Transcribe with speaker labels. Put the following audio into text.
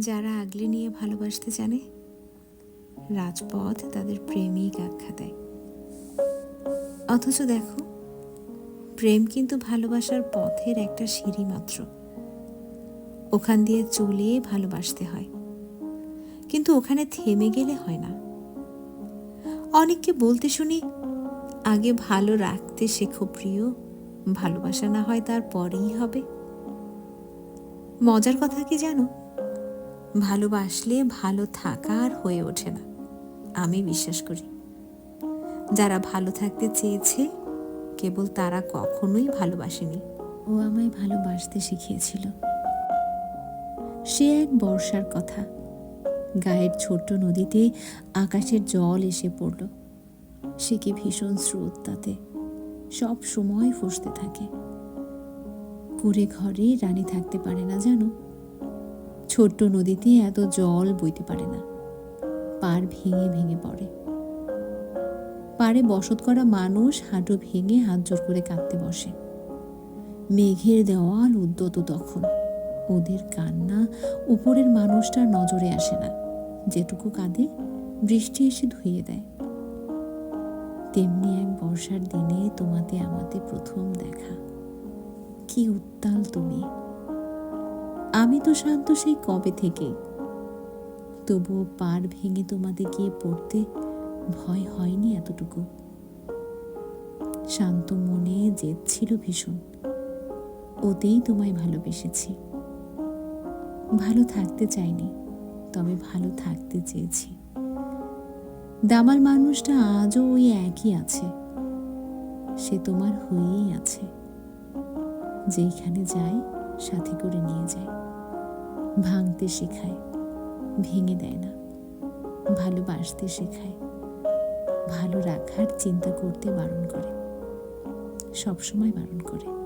Speaker 1: যারা আগলে নিয়ে ভালোবাসতে জানে, রাজপথ তাদের প্রেমিক আখ্যা দেয়। অথচ দেখো, প্রেম কিন্তু ভালোবাসার পথের একটা সিঁড়ি মাত্র। ওখান দিয়ে চলে ভালোবাসতে হয়। কিন্তু ওখানে থেমে গেলে হয় না। অনেককে বলতে শুনি, আগে ভালো রাখতে শেখো প্রিয়, ভালোবাসা না হয় তার পরেই হবে। মজার কথা কি জানো? ভালোবাসলে ভালো থাকা আর হয়ে ওঠে না। আমি বিশ্বাস করি। যারা ভালো থাকতে চেয়েছে, কেবল তারা কখনোই ভালোবাসেনি। ও আমায় ভালোবাসতে শিখিয়েছিল। সে এক বর্ষার কথা। গায়ের ছোট্ট নদীতে আকাশের জল এসে পড়ল। সে কি ভীষণ স্রোত তাতে। সব সময় ফুসতে থাকে। কুড়ে ঘরে রানী থাকতে পারে না জানো? ছোট্ট নদীতে এত জল বইতে পারে না। পার ভেঙে ভেঙে পড়ে। পারে বসত করা মানুষ হাঁটু ভেঙে হাত জোর করে কাঁদতে বসে। মেঘের দেওয়াল উদ্যত তখন। ওদের কান্না উপরের মানুষটার নজরে আসে না। যেটুকু কাঁদে, বৃষ্টি এসে ধুইয়ে দেয়। তেমনি এক বর্ষার দিনে তোমাতে আমাতে প্রথম দেখা। কি উত্তাল তুমি। আমি তো শান্ত সেই কবে থেকে। তবুও পার ভেঙে তোমাদের গিয়ে পড়তে ভয় হয়নি এতটুকু। শান্ত মনে জেদ ছিল ভীষণ। ওতেই তোমায় ভালোবেসেছি। ভালো থাকতে চাইনি, তবে ভালো থাকতে চেয়েছি। দামাল মানুষটা আজও ওই একই আছে। সে তোমার হয়েই আছে। যেইখানে যায়, সাথে করে নিয়ে যায়। ভাঙতে শেখায়, ভেঙে দেয় না। ভালোবাসতে শেখায়, ভালো রাখার চিন্তা করতে বারণ করে। সবসময় বারণ করে।